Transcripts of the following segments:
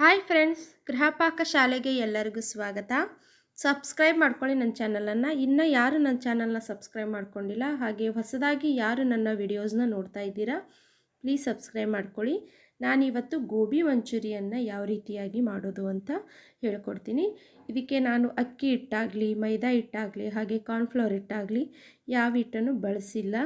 Hi friends, Gruhapaka ಶಾಲೆಗೆ ಎಲ್ಲರಿಗೂ ಸ್ವಾಗತ. ಸಬ್ಸ್ಕ್ರೈಬ್ ಮಾಡ್ಕೊಳ್ಳಿ ನನ್ನ ಚಾನಲನ್ನು. ಇನ್ನು ಯಾರು ನನ್ನ ಚಾನಲ್ನ ಸಬ್ಸ್ಕ್ರೈಬ್ ಮಾಡ್ಕೊಂಡಿಲ್ಲ, ಹಾಗೆ ಹೊಸದಾಗಿ ಯಾರು ನನ್ನ ವಿಡಿಯೋಸ್ನ ನೋಡ್ತಾ ಇದ್ದೀರಾ, ಪ್ಲೀಸ್ ಸಬ್ಸ್ಕ್ರೈಬ್ ಮಾಡ್ಕೊಳ್ಳಿ. ನಾನಿವತ್ತು ಗೋಬಿ ಮಂಚೂರಿಯನ್ನು ಯಾವ ರೀತಿಯಾಗಿ ಮಾಡೋದು ಅಂತ ಹೇಳ್ಕೊಡ್ತೀನಿ. ಇದಕ್ಕೆ ನಾನು ಅಕ್ಕಿ ಹಿಟ್ಟಾಗಲಿ, ಮೈದಾ ಹಿಟ್ಟಾಗಲಿ, ಹಾಗೆ ಕಾರ್ನ್ಫ್ಲವರ್ ಹಿಟ್ಟಾಗಲಿ ಯಾವ ಹಿಟ್ಟನ್ನು ಬಳಸಿಲ್ಲ.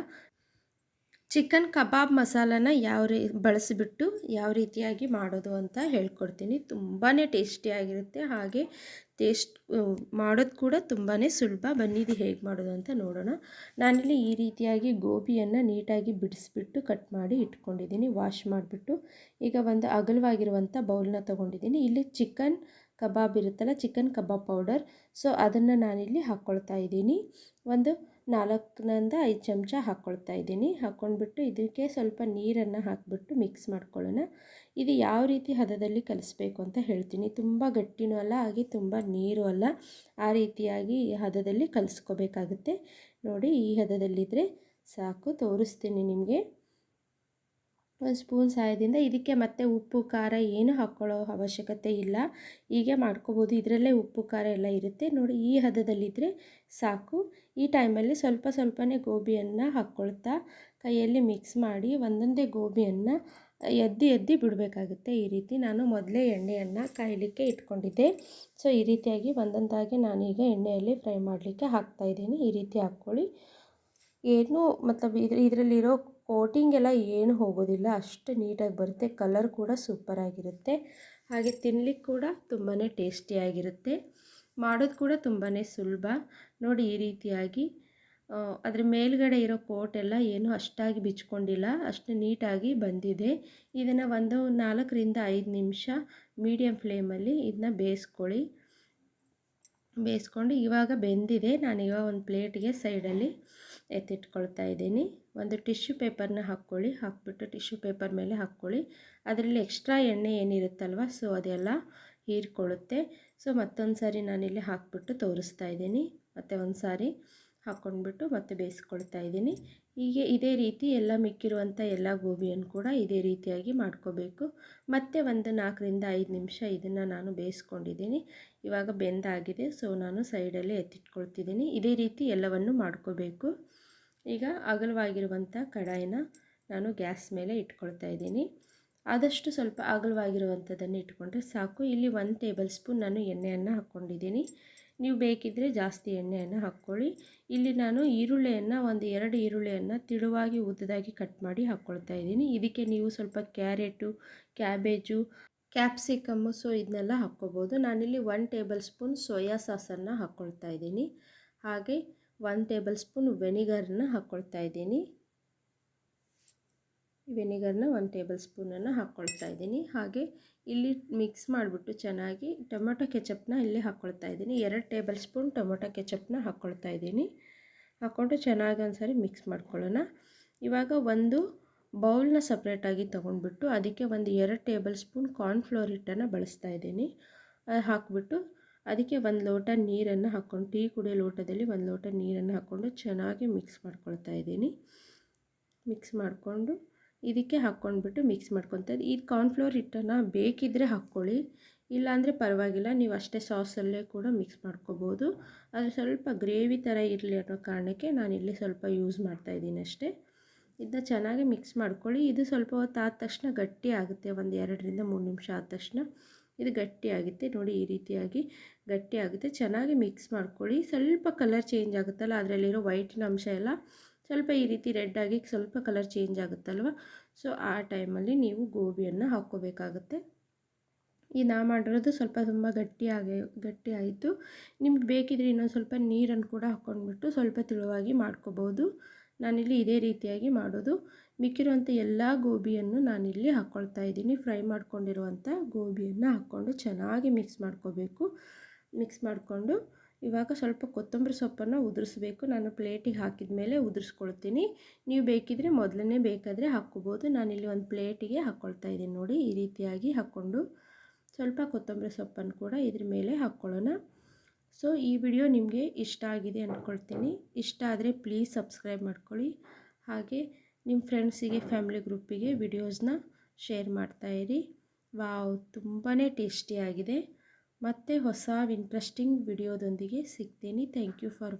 ಚಿಕನ್ ಕಬಾಬ್ ಮಸಾಲಾನ ಯಾವ ರೀ ಬಳಸಿಬಿಟ್ಟು ಯಾವ ರೀತಿಯಾಗಿ ಮಾಡೋದು ಅಂತ ಹೇಳ್ಕೊಡ್ತೀನಿ. ತುಂಬಾ ಟೇಸ್ಟಿಯಾಗಿರುತ್ತೆ ಹಾಗೆ ಟೇಸ್ಟ್ ಮಾಡೋದು ಕೂಡ ತುಂಬಾ ಸುಲಭ. ಬನ್ನಿದು ಹೇಗೆ ಮಾಡೋದು ಅಂತ ನೋಡೋಣ. ನಾನಿಲ್ಲಿ ಈ ರೀತಿಯಾಗಿ ಗೋಬಿಯನ್ನು ನೀಟಾಗಿ ಬಿಡಿಸ್ಬಿಟ್ಟು ಕಟ್ ಮಾಡಿ ಇಟ್ಕೊಂಡಿದ್ದೀನಿ. ವಾಶ್ ಮಾಡಿಬಿಟ್ಟು ಈಗ ಒಂದು ಅಗಲವಾಗಿರುವಂಥ ಬೌಲ್ನ ತೊಗೊಂಡಿದ್ದೀನಿ. ಇಲ್ಲಿ ಚಿಕನ್ ಕಬಾಬ್ ಇರುತ್ತಲ್ಲ, ಚಿಕನ್ ಕಬಾಬ್ ಪೌಡರ್. ಸೊ, ಅದನ್ನು ನಾನಿಲ್ಲಿ ಹಾಕ್ಕೊಳ್ತಾ ಇದ್ದೀನಿ. ಒಂದು ನಾಲ್ಕರಿಂದ ಐದು ಚಮಚ ಹಾಕ್ಕೊಳ್ತಾ ಇದ್ದೀನಿ. ಹಾಕ್ಕೊಂಡ್ಬಿಟ್ಟು ಇದಕ್ಕೆ ಸ್ವಲ್ಪ ನೀರನ್ನು ಹಾಕಿಬಿಟ್ಟು ಮಿಕ್ಸ್ ಮಾಡ್ಕೊಳ್ಳೋಣ. ಇದು ಯಾವ ರೀತಿ ಹದದಲ್ಲಿ ಕಲಿಸ್ಬೇಕು ಅಂತ ಹೇಳ್ತೀನಿ. ತುಂಬ ಗಟ್ಟಿನೂ ಅಲ್ಲ, ಹಾಗೆ ತುಂಬ ನೀರು ಅಲ್ಲ. ಆ ರೀತಿಯಾಗಿ ಹದದಲ್ಲಿ ಕಲಿಸ್ಕೋಬೇಕಾಗುತ್ತೆ. ನೋಡಿ, ಈ ಹದದಲ್ಲಿದ್ದರೆ ಸಾಕು, ತೋರಿಸ್ತೀನಿ ನಿಮಗೆ. ಒಂದು ಸ್ಪೂನ್ ಸಹಾಯದಿಂದ ಇದಕ್ಕೆ ಮತ್ತೆ ಉಪ್ಪು, ಖಾರ ಏನು ಹಾಕ್ಕೊಳ್ಳೋ ಅವಶ್ಯಕತೆ ಇಲ್ಲ. ಹೀಗೆ ಮಾಡ್ಕೋಬೋದು. ಇದರಲ್ಲೇ ಉಪ್ಪು, ಖಾರ ಎಲ್ಲ ಇರುತ್ತೆ. ನೋಡಿ, ಈ ಹದದಲ್ಲಿದ್ದರೆ ಸಾಕು. ಈ ಟೈಮಲ್ಲಿ ಸ್ವಲ್ಪ ಸ್ವಲ್ಪನೇ ಗೋಬಿಯನ್ನು ಹಾಕ್ಕೊಳ್ತಾ ಕೈಯಲ್ಲಿ ಮಿಕ್ಸ್ ಮಾಡಿ ಒಂದೊಂದೇ ಗೋಬಿಯನ್ನು ಎದ್ದು ಎದ್ದು ಬಿಡಬೇಕಾಗುತ್ತೆ ಈ ರೀತಿ. ನಾನು ಮೊದಲೇ ಎಣ್ಣೆಯನ್ನು ಕಾಯಲಿಕ್ಕೆ ಇಟ್ಕೊಂಡಿದ್ದೆ. ಸೊ, ಈ ರೀತಿಯಾಗಿ ಒಂದೊಂದಾಗಿ ನಾನೀಗ ಎಣ್ಣೆಯಲ್ಲಿ ಫ್ರೈ ಮಾಡಲಿಕ್ಕೆ ಹಾಕ್ತಾಯಿದ್ದೀನಿ ಈ ರೀತಿ ಹಾಕ್ಕೊಳ್ಳಿ. ಏನು ಮತ್ತು ಇದು, ಇದರಲ್ಲಿರೋ ಕೋಟಿಂಗ್ ಎಲ್ಲ ಏನು ಹೋಗೋದಿಲ್ಲ. ಅಷ್ಟು ನೀಟಾಗಿ ಬರುತ್ತೆ. ಕಲರ್ ಕೂಡ ಸೂಪರಾಗಿರುತ್ತೆ ಹಾಗೆ ತಿನ್ಲಿಕ್ಕೆ ಕೂಡ ತುಂಬಾ ಟೇಸ್ಟಿಯಾಗಿರುತ್ತೆ ಮಾಡೋದು ಕೂಡ ತುಂಬಾ ಸುಲಭ. ನೋಡಿ ಈ ರೀತಿಯಾಗಿ ಅದ್ರ ಮೇಲ್ಗಡೆ ಇರೋ ಕೋಟೆಲ್ಲ ಏನು ಅಷ್ಟಾಗಿ ಬಿಚ್ಕೊಂಡಿಲ್ಲ. ಅಷ್ಟು ನೀಟಾಗಿ ಬಂದಿದೆ. ಇದನ್ನು ಒಂದು ನಾಲ್ಕರಿಂದ ಐದು ನಿಮಿಷ ಮೀಡಿಯಮ್ ಫ್ಲೇಮಲ್ಲಿ ಇದನ್ನ ಬೇಯಿಸ್ಕೊಳ್ಳಿ. ಬೇಯಿಸ್ಕೊಂಡು ಇವಾಗ ಬೆಂದಿದೆ. ನಾನು ಇವಾಗ ಒಂದು ಪ್ಲೇಟಿಗೆ ಸೈಡಲ್ಲಿ ಎತ್ತಿಟ್ಕೊಳ್ತಾ ಇದ್ದೀನಿ. ಒಂದು ಟಿಶ್ಯೂ ಪೇಪರ್ನ ಹಾಕ್ಕೊಳ್ಳಿ. ಹಾಕ್ಬಿಟ್ಟು ಟಿಶ್ಯೂ ಪೇಪರ್ ಮೇಲೆ ಹಾಕ್ಕೊಳ್ಳಿ. ಅದರಲ್ಲಿ ಎಕ್ಸ್ಟ್ರಾ ಎಣ್ಣೆ ಏನಿರುತ್ತಲ್ವ, ಸೊ ಅದೆಲ್ಲ ಹೀರ್ಕೊಳ್ಳುತ್ತೆ. ಸೊ ಮತ್ತೊಂದು ಸಾರಿ ನಾನಿಲ್ಲಿ ಹಾಕ್ಬಿಟ್ಟು ತೋರಿಸ್ತಾ ಇದ್ದೀನಿ. ಮತ್ತು ಒಂದು ಸಾರಿ ಹಾಕ್ಕೊಂಡ್ಬಿಟ್ಟು ಮತ್ತೆ ಬೇಯಿಸ್ಕೊಳ್ತಾ ಇದ್ದೀನಿ. ಹೀಗೆ ಇದೇ ರೀತಿ ಎಲ್ಲ ಮಿಕ್ಕಿರುವಂಥ ಎಲ್ಲ ಗೋಬಿಯನ್ನು ಕೂಡ ಇದೇ ರೀತಿಯಾಗಿ ಮಾಡ್ಕೋಬೇಕು. ಮತ್ತೆ ಒಂದು ನಾಲ್ಕರಿಂದ ಐದು ನಿಮಿಷ ಇದನ್ನು ನಾನು ಬೇಯಿಸ್ಕೊಂಡಿದ್ದೀನಿ. ಇವಾಗ ಬೆಂದಾಗಿದೆ, ಸೊ ನಾನು ಸೈಡಲ್ಲಿ ಎತ್ತಿಟ್ಕೊಳ್ತಿದ್ದೀನಿ. ಇದೇ ರೀತಿ ಎಲ್ಲವನ್ನು ಮಾಡ್ಕೋಬೇಕು. ಈಗ ಅಗಲವಾಗಿರುವಂಥ ಕಡಾಯಿನ ನಾನು ಗ್ಯಾಸ್ ಮೇಲೆ ಇಟ್ಕೊಳ್ತಾ ಇದ್ದೀನಿ. ಆದಷ್ಟು ಸ್ವಲ್ಪ ಅಗಲವಾಗಿರುವಂಥದ್ದನ್ನು ಇಟ್ಕೊಂಡ್ರೆ ಸಾಕು. ಇಲ್ಲಿ ಒನ್ ಟೇಬಲ್ ಸ್ಪೂನ್ ನಾನು ಎಣ್ಣೆಯನ್ನು ಹಾಕ್ಕೊಂಡಿದ್ದೀನಿ. ನೀವು ಬೇಕಿದ್ದರೆ ಜಾಸ್ತಿ ಎಣ್ಣೆಯನ್ನು ಹಾಕ್ಕೊಳ್ಳಿ. ಇಲ್ಲಿ ನಾನು ಈರುಳ್ಳಿಯನ್ನು ಒಂದು ಎರಡು ಈರುಳ್ಳಿಯನ್ನು ತಿಳುವಾಗಿ ಉದ್ದದಾಗಿ ಕಟ್ ಮಾಡಿ ಹಾಕ್ಕೊಳ್ತಾ ಇದ್ದೀನಿ. ಇದಕ್ಕೆ ನೀವು ಸ್ವಲ್ಪ ಕ್ಯಾರೆಟು, ಕ್ಯಾಬೇಜು, ಕ್ಯಾಪ್ಸಿಕಮ್ಮು, ಸೊ ಇದನ್ನೆಲ್ಲ ಹಾಕ್ಕೋಬೋದು. ನಾನಿಲ್ಲಿ ಒನ್ ಟೇಬಲ್ ಸ್ಪೂನ್ ಸೋಯಾ ಸಾಸನ್ನು ಹಾಕ್ಕೊಳ್ತಾ ಇದ್ದೀನಿ. ಹಾಗೆ ಒನ್ ಟೇಬಲ್ ಸ್ಪೂನ್ ವೆನಿಗರ್ನ ಹಾಕ್ಕೊಳ್ತಾ ಇದ್ದೀನಿ. ವೆನಿಗರ್ನ ಒನ್ ಟೇಬಲ್ ಸ್ಪೂನನ್ನು ಹಾಕ್ಕೊಳ್ತಾ ಇದ್ದೀನಿ. ಹಾಗೆ ಇಲ್ಲಿ ಮಿಕ್ಸ್ ಮಾಡಿಬಿಟ್ಟು ಚೆನ್ನಾಗಿ ಟೊಮೊಟೊ ಕೆಚಪ್ನ ಇಲ್ಲಿ ಹಾಕ್ಕೊಳ್ತಾ ಇದ್ದೀನಿ. ಎರಡು ಟೇಬಲ್ ಸ್ಪೂನ್ ಟೊಮೊಟೊ ಕೆಚಪ್ನ ಹಾಕ್ಕೊಳ್ತಾ ಇದ್ದೀನಿ. ಹಾಕ್ಕೊಂಡು ಚೆನ್ನಾಗಿ ಒಂದ್ಸರಿ ಮಿಕ್ಸ್ ಮಾಡ್ಕೊಳ್ಳೋಣ. ಇವಾಗ ಒಂದು ಬೌಲ್ನ ಸಪ್ರೇಟಾಗಿ ತೊಗೊಂಡ್ಬಿಟ್ಟು ಅದಕ್ಕೆ ಒಂದು ಎರಡು ಟೇಬಲ್ ಸ್ಪೂನ್ ಕಾರ್ನ್ಫ್ಲೋರ್ ಹಿಟ್ಟನ್ನು ಬಳಸ್ತಾ ಇದ್ದೀನಿ. ಹಾಕ್ಬಿಟ್ಟು ಅದಕ್ಕೆ ಒಂದು ಲೋಟ ನೀರನ್ನು ಹಾಕ್ಕೊಂಡು, ಟೀ ಕುಡಿಯೋ ಲೋಟದಲ್ಲಿ ಒಂದು ಲೋಟ ನೀರನ್ನು ಹಾಕ್ಕೊಂಡು ಚೆನ್ನಾಗಿ ಮಿಕ್ಸ್ ಮಾಡ್ಕೊಳ್ತಾ ಇದ್ದೀನಿ. ಮಿಕ್ಸ್ ಮಾಡಿಕೊಂಡು ಇದಕ್ಕೆ ಹಾಕ್ಕೊಂಡ್ಬಿಟ್ಟು ಮಿಕ್ಸ್ ಮಾಡ್ಕೊತ ಈ ಕಾರ್ನ್ಫ್ಲೋರ್ ಹಿಟ್ಟನ್ನು ಬೇಕಿದ್ದರೆ ಹಾಕ್ಕೊಳ್ಳಿ, ಇಲ್ಲಾಂದರೆ ಪರವಾಗಿಲ್ಲ, ನೀವು ಅಷ್ಟೇ ಸಾಸಲ್ಲೇ ಕೂಡ ಮಿಕ್ಸ್ ಮಾಡ್ಕೋಬೋದು. ಅದು ಸ್ವಲ್ಪ ಗ್ರೇವಿ ಥರ ಇರಲಿ ಅನ್ನೋ ಕಾರಣಕ್ಕೆ ನಾನು ಇಲ್ಲಿ ಸ್ವಲ್ಪ ಯೂಸ್ ಮಾಡ್ತಾ ಇದ್ದೀನಿ ಅಷ್ಟೇ. ಇದನ್ನ ಚೆನ್ನಾಗಿ ಮಿಕ್ಸ್ ಮಾಡ್ಕೊಳ್ಳಿ. ಇದು ಸ್ವಲ್ಪ ಹೊತ್ತು ಆದ ತಕ್ಷಣ ಗಟ್ಟಿ ಆಗುತ್ತೆ, ಒಂದು ಎರಡರಿಂದ ಮೂರು ನಿಮಿಷ ಆದ ತಕ್ಷಣ. ಇದು ಗಟ್ಟಿ ಆಗುತ್ತೆ ನೋಡಿ ಈ ರೀತಿಯಾಗಿ ಗಟ್ಟಿ ಆಗುತ್ತೆ ಚೆನ್ನಾಗಿ ಮಿಕ್ಸ್ ಮಾಡ್ಕೊಳ್ಳಿ. ಸ್ವಲ್ಪ ಕಲರ್ ಚೇಂಜ್ ಆಗುತ್ತಲ್ಲ, ಅದರಲ್ಲಿರೋ ವೈಟಿನ ಅಂಶ ಎಲ್ಲ ಸ್ವಲ್ಪ ಈ ರೀತಿ ರೆಡ್ಡಾಗಿ ಸ್ವಲ್ಪ ಕಲರ್ ಚೇಂಜ್ ಆಗುತ್ತಲ್ವ? ಸೊ, ಆ ಟೈಮಲ್ಲಿ ನೀವು ಗೋಬಿಯನ್ನು ಹಾಕ್ಕೋಬೇಕಾಗುತ್ತೆ. ಈ ನಾ ಮಾಡಿರೋದು ಸ್ವಲ್ಪ ತುಂಬ ಗಟ್ಟಿಯಾಗಿ ಗಟ್ಟಿ ಆಯಿತು. ನಿಮ್ಗೆ ಬೇಕಿದ್ರೆ ಇನ್ನೊಂದು ಸ್ವಲ್ಪ ನೀರನ್ನು ಕೂಡ ಹಾಕ್ಕೊಂಡ್ಬಿಟ್ಟು ಸ್ವಲ್ಪ ತಿಳುವಾಗಿ ಮಾಡ್ಕೋಬೋದು. ನಾನಿಲ್ಲಿ ಇದೇ ರೀತಿಯಾಗಿ ಮಾಡೋದು. ಮಿಕ್ಕಿರುವಂಥ ಎಲ್ಲ ಗೋಬಿಯನ್ನು ನಾನಿಲ್ಲಿ ಹಾಕ್ಕೊಳ್ತಾ ಇದ್ದೀನಿ. ಫ್ರೈ ಮಾಡ್ಕೊಂಡಿರುವಂಥ ಗೋಬಿಯನ್ನು ಹಾಕ್ಕೊಂಡು ಚೆನ್ನಾಗಿ ಮಿಕ್ಸ್ ಮಾಡ್ಕೋಬೇಕು. ಮಿಕ್ಸ್ ಮಾಡಿಕೊಂಡು ಇವಾಗ ಸ್ವಲ್ಪ ಕೊತ್ತಂಬರಿ ಸೊಪ್ಪನ್ನು ಉದುರಿಸ್ಬೇಕು. ನಾನು ಪ್ಲೇಟಿಗೆ ಹಾಕಿದ ಮೇಲೆ ಉದುರಿಸ್ಕೊಳ್ತೀನಿ. ನೀವು ಬೇಕಿದ್ರೆ ಮೊದಲನೇ ಬೇಕಾದರೆ ಹಾಕ್ಕೋಬೋದು. ನಾನಿಲ್ಲಿ ಒಂದು ಪ್ಲೇಟಿಗೆ ಹಾಕ್ಕೊಳ್ತಾ ಇದ್ದೀನಿ ನೋಡಿ ಈ ರೀತಿಯಾಗಿ ಹಾಕ್ಕೊಂಡು ಸ್ವಲ್ಪ ಕೊತ್ತಂಬರಿ ಸೊಪ್ಪನ್ನು ಕೂಡ ಇದ್ರ ಮೇಲೆ ಹಾಕ್ಕೊಳ್ಳೋಣ. ಸೊ, ಈ ವಿಡಿಯೋ ನಿಮಗೆ ಇಷ್ಟ ಆಗಿದೆ ಅಂದ್ಕೊಳ್ತೀನಿ. ಇಷ್ಟ ಆದರೆ ಪ್ಲೀಸ್ ಸಬ್ಸ್ಕ್ರೈಬ್ ಮಾಡ್ಕೊಳ್ಳಿ. ಹಾಗೆ ನಿಮ್ಮ ಫ್ರೆಂಡ್ಸಿಗೆ ಫ್ಯಾಮಿಲಿ ಗ್ರೂಪಿಗೆ ವಿಡಿಯೋಸ್ನ ಶೇರ್ ಮಾಡ್ತಾಯಿರಿ ವಾವ್ ತುಂಬಾ ಟೇಸ್ಟಿಯಾಗಿದೆ ಮತ್ತು ಹೊಸ ಇಂಟ್ರೆಸ್ಟಿಂಗ್ ವಿಡಿಯೋದೊಂದಿಗೆ ಸಿಗ್ತೀನಿ. Thank you for